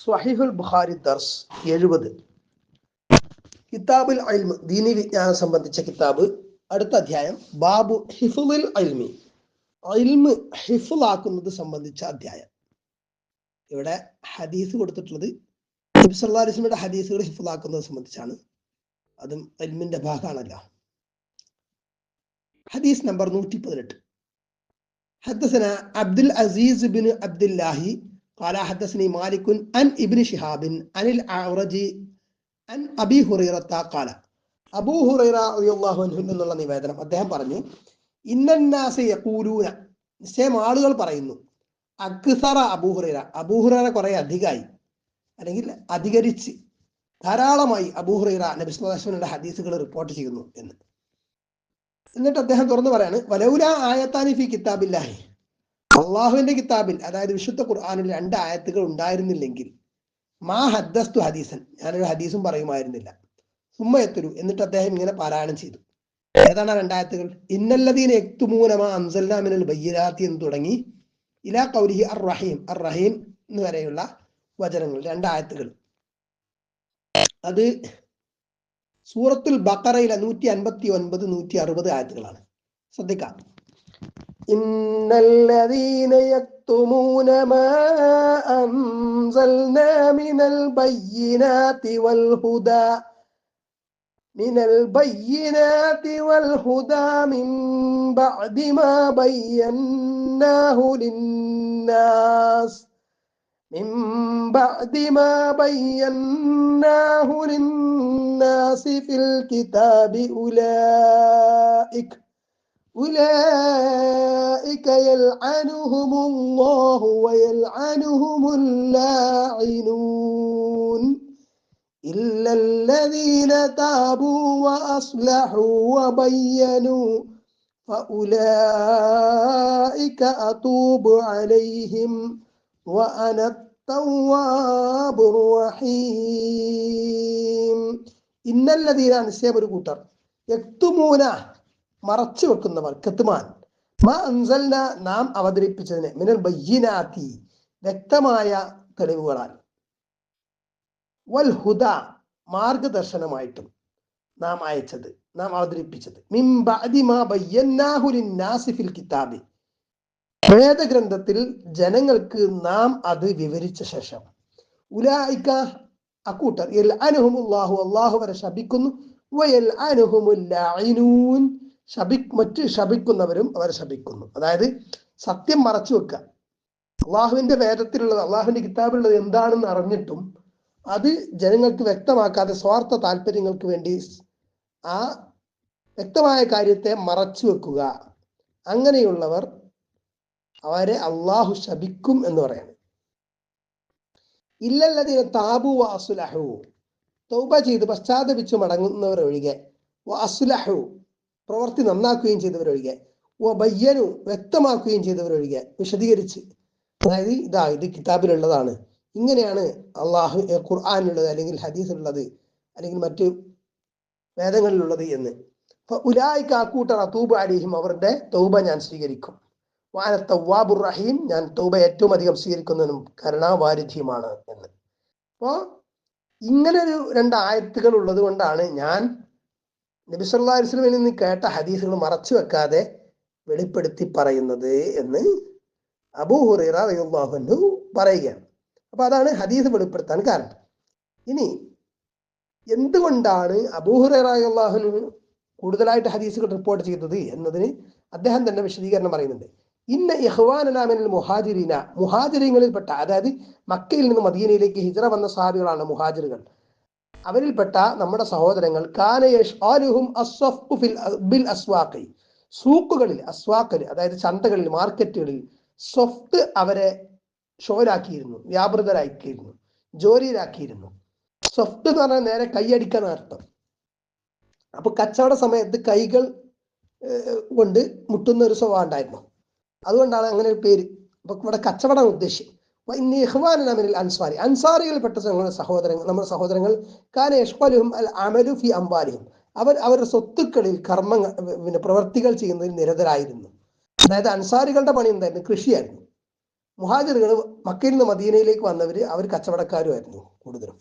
സ്വഹിഹുൽ ബുഖാരി ദർസ് എഴുപത് കിതാബുൽ അൽമ് ദീനി വിജ്ഞാനം സംബന്ധിച്ച കിതാബ് അടുത്ത അധ്യായം ബാബു ഹിഫുൽ അൽമി അൽമ് ഹിഫുലാക്കുന്നത് സംബന്ധിച്ച അധ്യായം ഇവിടെ ഹദീസ് കൊടുത്തിട്ടുള്ളത് നബി സല്ലല്ലാഹു അലൈഹി വസല്ലമയുടെ ഹദീസുകൾ ഹിഫുലാക്കുന്നത് സംബന്ധിച്ചാണ് അതും അൽമിന്റെ ഭാഗമാണല്ലോ ഹദീസ് നമ്പർ നൂറ്റി പതിനെട്ട് حدثنا عبد العزيز بن عبد الله قال حدثني مالك عن ابن شهاب عن الأعرج عن أبي هريرة قال അബൂ ഹുറൈറ റളിയല്ലാഹു അൻഹു എന്നുള്ള നിവേദനം അദ്ദേഹം പറഞ്ഞു ഇന്നന്നാസ യഖൂലൂന നിശ്ചയം ആളുകൾ പറയുന്നു അക്സറ അബൂ ഹുറൈറ അബൂ ഹുറൈറ കുറെ അധികമായി അല്ലെങ്കിൽ അധികരിച്ച് ധാരാളമായി അബൂ ഹുറൈറ നബി സല്ലല്ലാഹു അലൈഹി വസല്ലമയുടെ ഹദീസുകൾ റിപ്പോർട്ട് ചെയ്യുന്നു എന്ന് എന്നിട്ട് അദ്ദേഹം തുറന്നു പറയാണ് വലൗല ആയത്താനി ഫി കിതാബില്ലാഹി അള്ളാഹുവിന്റെ കിതാബിൽ അതായത് വിശുദ്ധ ഖുർആാനിൽ രണ്ട് ആയത്തുകൾ ഉണ്ടായിരുന്നില്ലെങ്കിൽ മാ ഹദ്ദസ്തു ഹദീസൻ ഞാനൊരു ഹദീസും പറയുമായിരുന്നില്ല. സുമ്മയത്തുരു എന്നിട്ട് അദ്ദേഹം ഇങ്ങനെ പാരായണം ചെയ്തു. ഏതാണ് രണ്ടായത്തുകൾ ഇന്നല്ലദീന എക്തുമൂനമാ അൻസല്ലാമിനൽ ബയ്യരാത്തി എന്ന് തുടങ്ങി ഇലാ കൗരിഹി അർ റഹീം അർ റഹീം എന്ന് വരെയുള്ള വചനങ്ങൾ രണ്ടായത്തുകൾ അത് സൂറത്തുൽ ബക്കറയിലെ നൂറ്റി അൻപത്തി ഒൻപത് നൂറ്റി അറുപത് ആയത്തുകളാണ്. ശ്രദ്ധിക്കാം. إن الذين يكتمون ما أنزلنا من البينات والهدى من البينات والهدى من بعد ما بيناه للناس من بعد ما بيناه للناس في الكتاب أولئك أولئك يلعنهم الله ويلعنهم اللاعنون إلا الذين تابوا وأصلحوا وبينوا فأولئك أتوب عليهم وأنا التواب الرحيم إن الذين أنسيب الكتر يكتمونه മറച്ചു വെക്കുന്നവർ കത്തുമാൻ നാം അവതരിപ്പിച്ചതിനെ മിനൽ ബയ്യനാത്തി വ്യക്തമായ തെളിവുകളാൽ. വൽ ഹുദ മാർഗദർശനമായിട്ടും നാം അയച്ചത് നാം അവതരിപ്പിച്ചത്. മിം ബഅദി മാ ബയ്യന്നാഹു ലിന്നാസി ഫിൽ കിതാബി. വേദഗ്രന്ഥത്തിൽ ജനങ്ങൾക്ക് നാം അത് വിവരിച്ച ശേഷം. ഉലായിക്ക അക്കൂട്ടർ അനുഹുമുല്ലാഹു അള്ളാഹു വരെ ശപിക്കുന്നു. വയൽ ശബി മറ്റ് ശപിക്കുന്നവരും അവരെ ശപിക്കുന്നു. അതായത് സത്യം മറച്ചു വെക്കുക. അള്ളാഹുവിന്റെ വേദത്തിലുള്ളത് അള്ളാഹുവിന്റെ കിതാബിലുള്ളത് എന്താണെന്ന് അറിഞ്ഞിട്ടും അത് ജനങ്ങൾക്ക് വ്യക്തമാക്കാതെ സ്വാർത്ഥ താല്പര്യങ്ങൾക്ക് വേണ്ടി ആ വ്യക്തമായ കാര്യത്തെ മറച്ചു വെക്കുക. അങ്ങനെയുള്ളവർ അവരെ അള്ളാഹു ശപിക്കും എന്ന് പറയാണ്. ഇല്ലല്ലതിന് താബു വാസുലഹു തൗബ ചെയ്ത് പശ്ചാത്തപിച്ചു മടങ്ങുന്നവർ ഒഴികെ വാസുലഹു പ്രവൃത്തി നന്നാക്കുകയും ചെയ്തവരൊഴികെ. വയ്യനു വ്യക്തമാക്കുകയും ചെയ്തവരൊഴികെ. വിശദീകരിച്ച്. അതായത് ഇതാ ഇത് കിതാബിലുള്ളതാണ്. ഇങ്ങനെയാണ് അള്ളാഹു ഖുർആാനുള്ളത് അല്ലെങ്കിൽ ഹദീസിലുള്ളത് അല്ലെങ്കിൽ മറ്റു വേദങ്ങളിലുള്ളത് എന്ന്. ഉലായിക്ക് കൂട്ടർ അതൂബ അലിഹിം അവരുടെ തൗബ ഞാൻ സ്വീകരിക്കും. വാന തവാബുർ റഹീം ഞാൻ തൗബ ഏറ്റവും അധികം സ്വീകരിക്കുന്നതിനും കരുണാവാരിധ്യമാണ് എന്ന്. അപ്പോ ഇങ്ങനെ ഒരു രണ്ട് ആയത്തുകൾ ഉള്ളത് കൊണ്ടാണ് ഞാൻ നബി സല്ലാ വസ്ലമിൽ നിന്ന് കേട്ട ഹദീസുകൾ മറച്ചു വെക്കാതെ വെളിപ്പെടുത്തി പറയുന്നത് എന്ന് അബൂ പറയുകയാണ്. അപ്പൊ അതാണ് ഹദീസ് വെളിപ്പെടുത്താൻ കാരണം. ഇനി എന്തുകൊണ്ടാണ് അബൂഹുറാഹുന് കൂടുതലായിട്ട് ഹദീസുകൾ റിപ്പോർട്ട് ചെയ്തത് എന്നതിന് അദ്ദേഹം തന്നെ വിശദീകരണം പറയുന്നുണ്ട്. ഇന്ന ഇഹ്വാനാമിനൽ മുഹാജിരീന മുഹാജിരിങ്ങളിൽപ്പെട്ട അതായത് മക്കയിൽ നിന്ന് മദീനയിലേക്ക് ഹിജറ വന്ന സഹാബികളാണ് മുഹാജിറുകൾ. അവരിൽപ്പെട്ട നമ്മുടെ സഹോദരങ്ങൾ ബിൽ അസ്വാഖി. സൂക്കുകളിൽ അസ്വാക്കൽ അതായത് ചന്തകളിൽ മാർക്കറ്റുകളിൽ സ്വഫ്ത് അവരെ ഷോരാക്കിയിരുന്നു വ്യാപൃതരാക്കിയിരുന്നു ജോലിയിലാക്കിയിരുന്നു. സോഫ്റ്റ് എന്ന് പറഞ്ഞാൽ നേരെ കൈയടിക്കാൻ അർത്ഥം. അപ്പൊ കച്ചവട സമയത്ത് കൈകൾ കൊണ്ട് മുട്ടുന്ന ഒരു സ്വഭാവം ഉണ്ടായിരുന്നു. അതുകൊണ്ടാണ് അങ്ങനെ ഒരു പേര്. അപ്പൊ ഇവിടെ കച്ചവടം ഇഹ്വാനിൽ അൻസാരി. അൻസാരികളിൽപ്പെട്ട ഞങ്ങളുടെ സഹോദരങ്ങൾ നമ്മുടെ സഹോദരങ്ങൾ കാന അൽ അമലു ഫി അംബാലിയും അവർ അവരുടെ സ്വത്തുക്കളിൽ കർമ്മങ്ങൾ പിന്നെ പ്രവർത്തികൾ ചെയ്യുന്നതിൽ നിരതരായിരുന്നു. അതായത് അൻസാരികളുടെ പണി എന്തായിരുന്നു? കൃഷിയായിരുന്നു. മുഹാജിറുകൾ മക്കയിൽ നിന്ന് മദീനയിലേക്ക് വന്നവർ അവർ കച്ചവടക്കാരുമായിരുന്നു കൂടുതലും.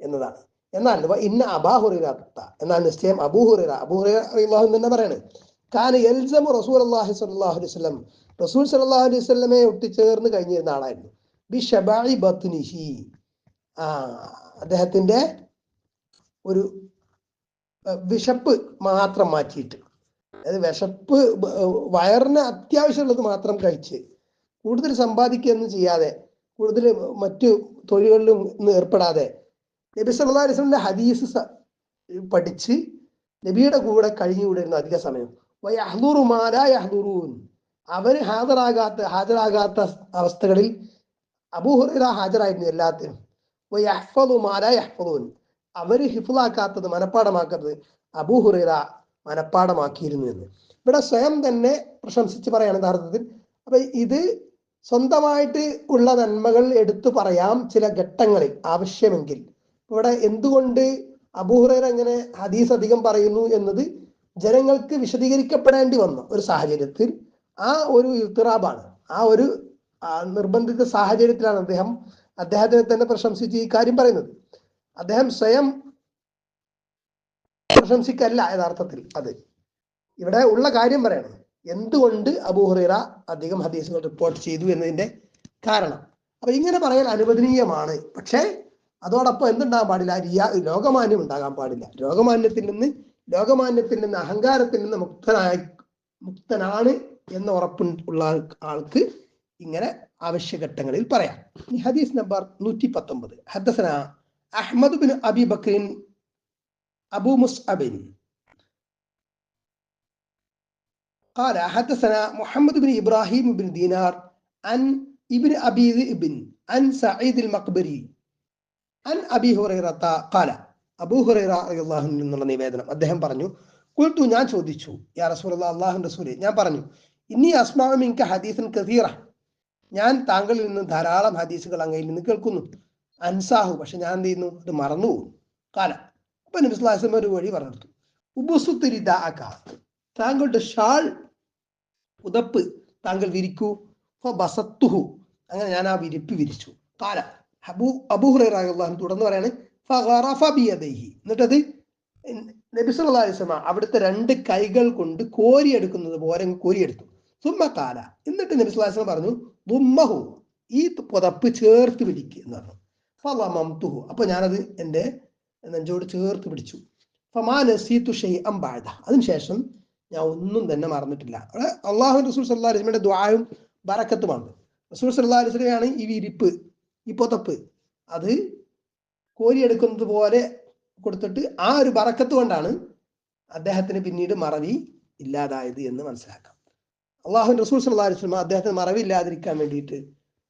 എന്നതാണ്. എന്നാൽ ഇന്ന അബാഹുറ എന്നാൽ നിശ്ചയം. അബൂഹുറ അബൂഹുറ തന്നെ പറയാണ്. കാന റസൂൽ അള്ളാഹി സ്വല്ലല്ലാഹു അലൈഹി റസൂൽ സല്ലല്ലാഹു അലൈഹി വസല്ലമയെ ഒട്ടിച്ചേർന്ന് കഴിഞ്ഞിരുന്ന ആളായിരുന്നു. ബി ഷബാഇ ബത്നിഹി. ആ അദ്ദേഹത്തിന്റെ ഒരു വിശപ്പ് മാത്രം മാറ്റിയിട്ട്. അതായത് വിശപ്പ് വയറിന് അത്യാവശ്യമുള്ളത് മാത്രം കഴിച്ച് കൂടുതൽ സമ്പാദിക്കുകയൊന്നും ചെയ്യാതെ കൂടുതൽ മറ്റു തൊഴിലുകളിലും ഏർപ്പെടാതെ നബി സല്ലാ വസല്ലമയുടെ ഹദീസ് പഠിച്ച് നബിയുടെ കൂടെ കഴിഞ്ഞുകൂടിയിരുന്ന അധിക സമയം. വയഹ്ദുറു മാ അവർ ഹാജരാകാത്ത ഹാജരാകാത്ത അവസ്ഥകളിൽ അബൂഹുറ ഹാജരായിരുന്നു എല്ലാത്തിനും. യഹ്ഫദൂൻ. അവർ ഹിഫ്ലാക്കാത്തത് മനഃപ്പാടമാക്കാത്തത് അബൂഹുറ മനഃപ്പാടമാക്കിയിരുന്നു എന്ന്. ഇവിടെ സ്വയം തന്നെ പ്രശംസിച്ച് പറയാണ് യഥാർത്ഥത്തിൽ. അപ്പൊ ഇത് സ്വന്തമായിട്ട് ഉള്ള നന്മകൾ എടുത്തു പറയാം ചില ഘട്ടങ്ങളിൽ ആവശ്യമെങ്കിൽ. ഇവിടെ എന്തുകൊണ്ട് അബൂഹുറൈറ ഇങ്ങനെ ഹദീസ് അധികം പറയുന്നു എന്നത് ജനങ്ങൾക്ക് വിശദീകരിക്കപ്പെടേണ്ടി വന്ന ഒരു സാഹചര്യത്തിൽ ആ ഒരു ഇത്തിറാബാണ് ആ ഒരു നിർബന്ധിത സാഹചര്യത്തിലാണ് അദ്ദേഹം അദ്ദേഹത്തിനെ തന്നെ പ്രശംസിച്ച് ഈ കാര്യം പറയുന്നത്. അദ്ദേഹം സ്വയം പ്രശംസിക്കല്ല യഥാർത്ഥത്തിൽ അത്. ഇവിടെ ഉള്ള കാര്യം പറയണം. എന്തുകൊണ്ട് അബൂഹുറൈറ അധികം ഹദീസുകൾ റിപ്പോർട്ട് ചെയ്തു എന്നതിന്റെ കാരണം? അപ്പൊ ഇങ്ങനെ പറയാൻ അനുവദനീയമാണ്. പക്ഷേ അതോടൊപ്പം എന്തുണ്ടാകാൻ പാടില്ല? റിയാ ലോകമാന്യം ഉണ്ടാകാൻ പാടില്ല. ലോകമാന്യത്തിൽ നിന്ന് ലോകമാന്യത്തിൽ നിന്ന് അഹങ്കാരത്തിൽ നിന്ന് മുക്തനായി മുക്തനാണ് എന്ന ഉറപ്പ് ഉള്ള ആൾ- ആൾക്ക് ഇങ്ങനെ ആവശ്യഘട്ടങ്ങളിൽ പറയാം ഇനി ഹദീസ് നമ്പർ നൂറ്റി പത്തൊമ്പത് ഹദ്ദസന അഹ്മദ് ബിൻ അബി ബക്രിൻ അബു മുസ്അബിൻ قال حدثنا محمد بن ابراهيم بن دينار عن ابن ابي ذئب عن سعيد المقبري عن ابي هريره قال അബൂ ഹുറൈറ റളിയല്ലാഹു അൻഹു എന്നുള്ള നിവേദനം അദ്ദേഹം പറഞ്ഞു കുൽത്തു ഞാൻ ചോദിച്ചു യാ റസൂലുള്ള അള്ളാഹു റസൂലെ ഞാൻ പറഞ്ഞു ഇനി അസ്മാഉ മിൻക ഹദീസൻ കസീറ. ഞാൻ താങ്കളിൽ നിന്ന് ധാരാളം ഹദീസുകൾ അങ്ങയിൽ നിന്ന് കേൾക്കുന്നു. അൻസാഹു പക്ഷെ ഞാൻ എന്ത് ചെയ്യുന്നു? അത് മറന്നു പോകും കാല. അപ്പൊ നബി സ്വല്ലല്ലാഹു അലൈഹി വസല്ലം ഒരു വഴി പറഞ്ഞെടുത്തു ഉപസുത്തിരി താങ്കളുടെ ഷാൾ ഉതപ്പ് താങ്കൾ വിരിക്കൂ. ബസത്തുഹു അങ്ങനെ ഞാൻ ആ വിരിപ്പ് വിരിച്ചു. കാല. അബു അബൂഹുറാഹു തുടർന്ന് ബിയദൈഹി. എന്നിട്ടത് നബി സല്ലല്ലാഹു അലൈഹി വസല്ലം അവിടുത്തെ രണ്ട് കൈകൾ കൊണ്ട് കോരിയെടുക്കുന്നത് പോലെ കോരിയെടുത്തു. സുമ്മ കാല എന്നിട്ട് നബി സല്ലല്ലാഹു അലൈഹി വസല്ലം പറഞ്ഞു ദുമ്മഹു ഈ പുതപ്പ് ചേർത്ത് പിടിക്കുക എന്ന് പറഞ്ഞു ഫലമംതുഹു അപ്പൊ ഞാനത് എന്റെ നെഞ്ചോട് ചേർത്ത് പിടിച്ചു. ഫമാ നസീതു ഷൈഅൻ ബഅദ. അതിനുശേഷം ഞാൻ ഒന്നും തന്നെ മറന്നിട്ടില്ല. അള്ളാഹു റസൂൽ സല്ലാ അലൈഹി ദ്വായും ബറക്കത്തുമാണ് റസൂൽ സല്ലാ അലൈഹി വസല്ലമയാണ് ഈ വിരിപ്പ് ഈ പുതപ്പ്. അത് കോരിയെടുക്കുന്നത് പോലെ കൊടുത്തിട്ട് ആ ഒരു ബറക്കത്ത് കൊണ്ടാണ് അദ്ദേഹത്തിന് പിന്നീട് മറവി ഇല്ലാതായത് എന്ന് മനസ്സിലാക്കാം. അള്ളാഹു റസൂൽ സല്ലല്ലാഹു അലൈഹി വസല്ലം അദ്ദേഹത്തിന് മറവില്ലാതിരിക്കാൻ വേണ്ടിയിട്ട്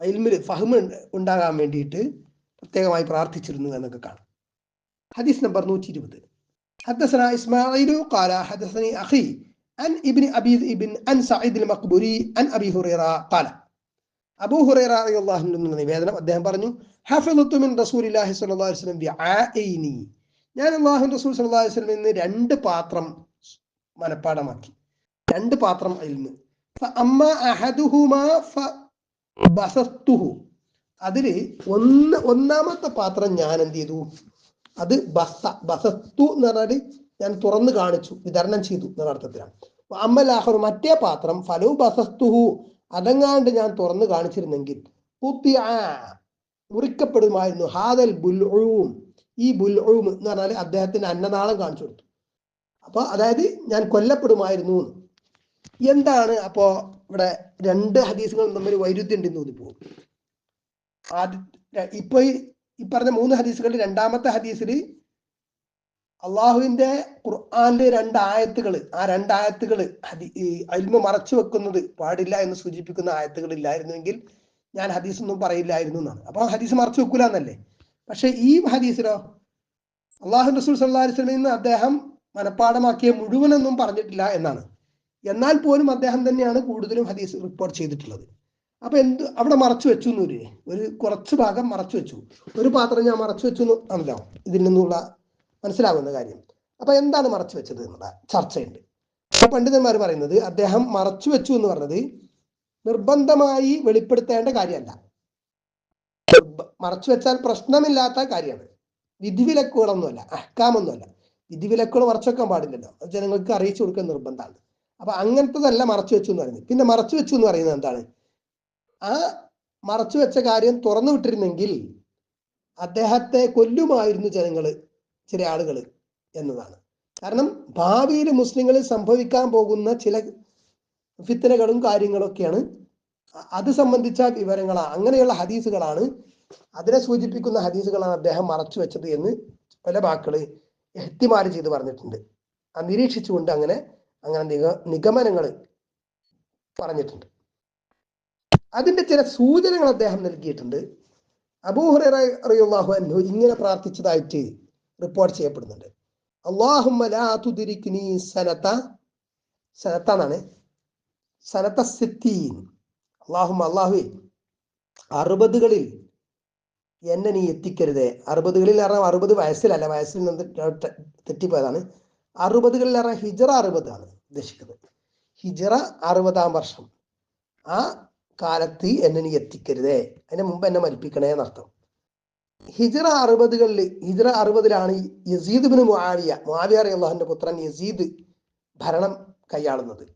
ഇൽമിൽ ഫഹ്മ് ഉണ്ടാകാൻ വേണ്ടിയിട്ട് പ്രത്യേകമായി പ്രാർത്ഥിച്ചിരുന്നു എന്നൊക്കെ കാണാം ഹദീസ് നമ്പർ നൂറ്റി ഇരുപത് حدثنا إسماعيل قال حدثني أخي عن ابن أبي ابن عن سعيد المقبوري عن أبي هريرة قال അബൂ ഹുറൈറ റളിയല്ലാഹു അൻഹു എന്ന നിവേദനം അദ്ദേഹം പറഞ്ഞു ഹഫിളത്തു മിൻ റസൂലില്ലാഹി സ്വല്ലല്ലാഹു അലൈഹി വസല്ലം ബിആഇനി ഞാൻ അല്ലാഹു റസൂൽ സ്വല്ലല്ലാഹു അലൈഹി വസല്ലം നിന്ന് രണ്ട് പാത്രം മനപ്പാടമാക്കി രണ്ട് പാത്രം ഇൽമ് ഫഅമ്മ അഹദുഹുമാ ഫബസത്തുഹു അതിൽ ഒന്ന് ഒന്നാമത്തെ പാത്രം ഞാൻ എന്ത് ചെയ്തു അത് ബസ ബസത്തു എന്ന് പറഞ്ഞാൽ ഞാൻ തുറന്നു കാണിച്ചു വിതരണം ചെയ്തു എന്ന അർത്ഥത്തിലാണ്. അമ്മലാഹർ മറ്റേ പാത്രം ഫലു ബസസ്തുഹു അതങ്ങാണ്ട് ഞാൻ തുറന്നു കാണിച്ചിരുന്നെങ്കിൽ മുറിക്കപ്പെടുമായിരുന്നു. ഹാദൽ ബുൽഊം ഈ ബുൽഊം എന്ന് പറഞ്ഞാൽ അദ്ദേഹത്തിന്റെ അന്നനാളം കാണിച്ചു കൊടുത്തു. അപ്പൊ അതായത് ഞാൻ കൊല്ലപ്പെടുമായിരുന്നു എന്ന്. എന്താണ് അപ്പോ ഇവിടെ രണ്ട് ഹദീസുകളും തമ്മിൽ വൈരുദ്ധ്യം ഉണ്ടെന്ന് തോന്നിപ്പോകും. ആദ്യ ഇപ്പൊ ഈ പറഞ്ഞ മൂന്ന് ഹദീസുകളിൽ രണ്ടാമത്തെ ഹദീസിൽ അള്ളാഹുവിന്റെ ഖുർആാനിലെ രണ്ട് ആയത്തുകൾ ആ രണ്ട് ആയത്തുകൾ മറച്ചു വെക്കുന്നത് പാടില്ല എന്ന് സൂചിപ്പിക്കുന്ന ആയത്തുകൾ ഇല്ലായിരുന്നുവെങ്കിൽ ഞാൻ ഹദീസ് ഒന്നും പറയില്ലായിരുന്നു എന്നാണ്. അപ്പൊ ഹദീസ് മറച്ചു വെക്കൂല എന്നല്ലേ പക്ഷെ ഈ ഹദീസിലോ അള്ളാഹു റസൂൽ സല്ലാ അലിസ്ലമിൽ നിന്ന് അദ്ദേഹം മനഃപ്പാടമാക്കിയ മുഴുവനൊന്നും പറഞ്ഞിട്ടില്ല എന്നാണ്. എന്നാൽ പോലും അദ്ദേഹം തന്നെയാണ് കൂടുതലും ഹദീസ് റിപ്പോർട്ട് ചെയ്തിട്ടുള്ളത്. അപ്പൊ എന്ത് അവിടെ മറച്ചു വെച്ചു എന്നൂര് ഒരു കുറച്ച് ഭാഗം മറച്ചു വെച്ചു. ഒരു പാത്രം ഞാൻ മറച്ചു വെച്ചു ആണല്ലോ ഇതിൽ നിന്നുള്ള മനസ്സിലാകുന്ന കാര്യം. അപ്പൊ എന്താണ് മറച്ചു വെച്ചത് എന്നുള്ള ചർച്ചയുണ്ട്. അപ്പൊ പണ്ഡിതന്മാർ പറയുന്നത് അദ്ദേഹം മറച്ചു വെച്ചു എന്ന് പറഞ്ഞത് നിർബന്ധമായി വെളിപ്പെടുത്തേണ്ട കാര്യമല്ല. മറച്ചു വെച്ചാൽ പ്രശ്നമില്ലാത്ത കാര്യമാണ്. വിധിവിലക്കുകളൊന്നുമല്ല അഹ്കാമൊന്നുമല്ല. വിധിവിലക്കുകൾ മറച്ചു വെക്കാൻ പാടില്ലല്ലോ. ജനങ്ങൾക്ക് അറിയിച്ചു കൊടുക്കാൻ നിർബന്ധമാണ്. അപ്പൊ അങ്ങനത്തതല്ല മറച്ചു വെച്ചു എന്ന് പറയുന്നത്. പിന്നെ മറച്ചു വെച്ചു എന്ന് പറയുന്നത് എന്താണ്? ആ മറച്ചു വെച്ച കാര്യം തുറന്നു വിട്ടിരുന്നെങ്കിൽ അദ്ദേഹത്തെ കൊല്ലുമായിരുന്നു ജനങ്ങൾ ചില ആളുകൾ എന്നതാണ്. കാരണം ഭാവിയിൽ മുസ്ലിങ്ങളിൽ സംഭവിക്കാൻ പോകുന്ന ചില ഫിത്തനകളും കാര്യങ്ങളൊക്കെയാണ്. അത് സംബന്ധിച്ച വിവരങ്ങളാണ് അങ്ങനെയുള്ള ഹദീസുകളാണ്. അതിനെ സൂചിപ്പിക്കുന്ന ഹദീസുകളാണ് അദ്ദേഹം മറച്ചു വെച്ചത് എന്ന് പല വാക്കുകൾ എഹ്തിമാര് ചെയ്ത് പറഞ്ഞിട്ടുണ്ട്. ആ നിരീക്ഷിച്ചുകൊണ്ട് അങ്ങനെ അങ്ങനെ നിഗ നിഗമനങ്ങൾ പറഞ്ഞിട്ടുണ്ട്. അതിന്റെ ചില സൂചനകൾ അദ്ദേഹം നൽകിയിട്ടുണ്ട്. അബൂഹുറാഹു അൻഹു ഇങ്ങനെ പ്രാർത്ഥിച്ചതായിട്ട് റിപ്പോർട്ട് ചെയ്യപ്പെടുന്നുണ്ട്. അള്ളാഹുമ്മ ലാ തുദ്രിക്നി സനത സനത്ത എന്നാണ്. സനത്ത സിത്തീൻ. അള്ളാഹും അള്ളാഹു അറുപതുകളിൽ എന്നെ നീ എത്തിക്കരുതേ. അറുപതുകളിൽ അറുപത് വയസ്സിലല്ല. വയസ്സിൽ നിന്ന് തെറ്റിപ്പോയതാണ്. അറുപതുകളിൽ പറഞ്ഞാൽ ഹിജറ അറുപതാണ് ഉദ്ദേശിക്കുന്നത്. ഹിജറ അറുപതാം വർഷം. ആ കാലത്ത് എന്നെ നീ എത്തിക്കരുതേ. അതിന് മുമ്പ് എന്നെ മരിപ്പിക്കണേ എന്നർത്ഥം. ഹിജറ അറുപതുകളിൽ ഹിജറ അറുപതിലാണ് യസീദ് ബിൻ മുആവിയ മുആവിയ അള്ളാഹുന്റെ പുത്രൻ യസീദ് ഭരണം കൈയാളുന്നത്.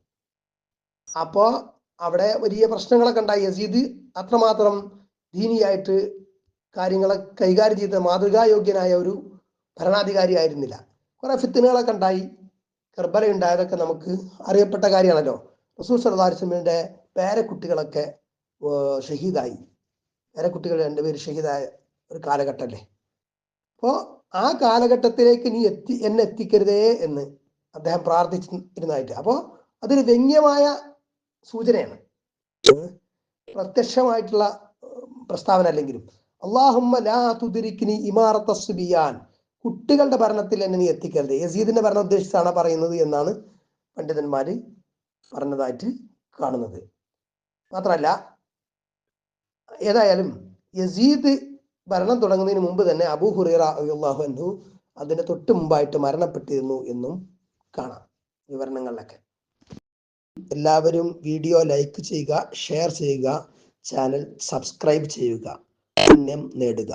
അപ്പോ അവിടെ വലിയ പ്രശ്നങ്ങളൊക്കെ ഉണ്ടായി. യസീദ് അത്രമാത്രം ദീനിയായിട്ട് കാര്യങ്ങളെ കൈകാര്യം ചെയ്ത മാതൃകായോഗ്യനായ ഒരു ഭരണാധികാരി ആയിരുന്നില്ല. കുറെ ഫിത്തിനുകളൊക്കെ ഉണ്ടായി. കർബല ഉണ്ടായതൊക്കെ നമുക്ക് അറിയപ്പെട്ട കാര്യമാണല്ലോ. റസൂൽ സർദാർസിമിന്റെ പേരക്കുട്ടികളൊക്കെ ഷഹീദായി. പേരക്കുട്ടികൾ രണ്ടുപേര് ഷഹീദായ ഒരു കാലഘട്ടമല്ലേ അപ്പോ ആ കാലഘട്ടത്തിലേക്ക് നീ എത്തി എന്നെ എത്തിക്കരുതേ എന്ന് അദ്ദേഹം പ്രാർത്ഥിച്ചിരുന്നതായിട്ട്. അപ്പോ അതൊരു വ്യംഗ്യമായ സൂചനയാണ്. പ്രത്യക്ഷമായിട്ടുള്ള പ്രസ്താവന അല്ലെങ്കിലും അള്ളാഹുമ്മ ലാ തുദിരിക്കിനി ഇമാറത്ത സുബിയാൻ കുട്ടികളുടെ ഭരണത്തിൽ എന്നെ നീ എത്തിക്കരുത്. യസീദിന്റെ ഭരണം ഉദ്ദേശിച്ചാണ് പറയുന്നത് എന്നാണ് പണ്ഡിതന്മാര് പറഞ്ഞതായിട്ട് കാണുന്നത്. മാത്രമല്ല ഏതായാലും യസീദ് ഭരണം തുടങ്ങുന്നതിന് മുമ്പ് തന്നെ അബൂ ഹുറൈറ അള്ളാഹു അൻഹു അതിന് തൊട്ട് മുമ്പായിട്ട് മരണപ്പെട്ടിരുന്നു എന്നും കാണാം വിവരണങ്ങളിലൊക്കെ. എല്ലാവരും വീഡിയോ ലൈക്ക് ചെയ്യുക ഷെയർ ചെയ്യുക ചാനൽ സബ്സ്ക്രൈബ് ചെയ്യുക. പുണ്യം നേടുക.